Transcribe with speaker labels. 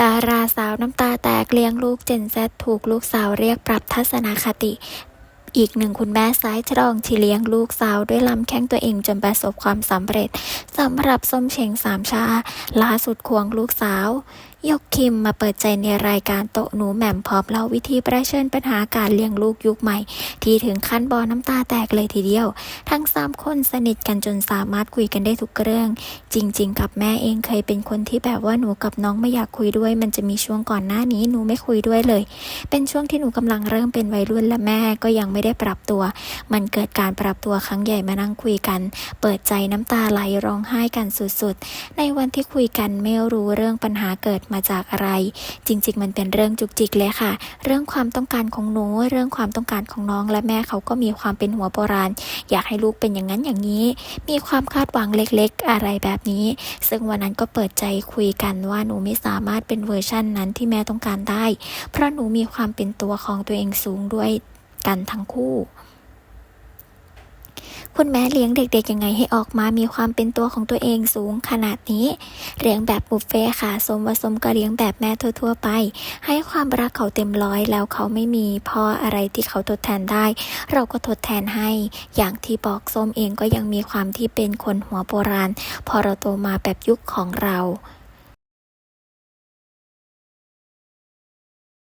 Speaker 1: ดาราสาวน้ำตาแตกเลี้ยงลูกเจนแซถูกลูกสาวเรียกปรับทัศนคติ อีกหนึ่งคุณแม่สายตรองที่เลี้ยงลูกสาวด้วยลำแข้งตัวเองจนประสบความสำเร็จสำหรับส้มเชงสามชาล่าสุดควงลูกสาวยกคิมมาเปิดใจในรายการโต๊ะหนูแหม่มพร้อมเล่าวิธีประเชิญปัญหาการเลี้ยงลูกยุคใหม่ ที่ถึงขั้นบอน้ำตาแตกเลยทีเดียว ทั้งสามคนสนิทกันจนสามารถคุยกันได้ทุกเรื่อง จริง ๆ กับแม่เองเคยเป็นคนที่แบบว่าหนูกับน้องไม่อยากคุยด้วย มันจะมีช่วงก่อนหน้านี้หนูไม่คุยด้วยเลย เป็นช่วงที่หนูกำลังเริ่มเป็นวัยรุ่นและแม่ก็ยังไม่ได้ปรับตัว มันเกิดการปรับตัวครั้งใหญ่มานั่งคุยกัน เปิดใจน้ำตาไหลร้องไห้กันสุดๆ ในวันที่คุยกันไม่รู้เรื่องปัญหาเกิดมาจากอะไร จริง ๆ มันเป็นเรื่องจุกจิกเลยค่ะ เรื่องความต้องการของหนู เรื่องความต้องการของน้องและแม่เขาก็มีความเป็นหัวโบราณ อยากให้ลูกเป็นอย่างนั้นอย่างนี้ มีความคาดหวังเล็กๆ อะไรแบบนี้ ซึ่งวันนั้นก็เปิดใจคุยกันว่าหนูไม่สามารถเป็นเวอร์ชั่นนั้นที่แม่ต้องการได้ เพราะหนูมีความเป็นตัวของตัวเองสูงด้วย กันทั้งคู่ คุณแม่เลี้ยงเด็กๆยังไงให้ออกมามีความเป็นตัวของตัวเองสูงขนาดนี้ เลี้ยงแบบบุฟเฟ่ค่ะ สมวสมก็เลี้ยงแบบแม่ทั่วๆไป ให้ความรักเขาเต็มร้อยแล้วเขาไม่มีพ่ออะไรที่เขาทดแทนได้ เราก็ทดแทนให้ อย่างที่บอกส้มเองก็ยังมีความที่เป็นคนหัวโบราณ พอเราโตมาแบบยุคของเรา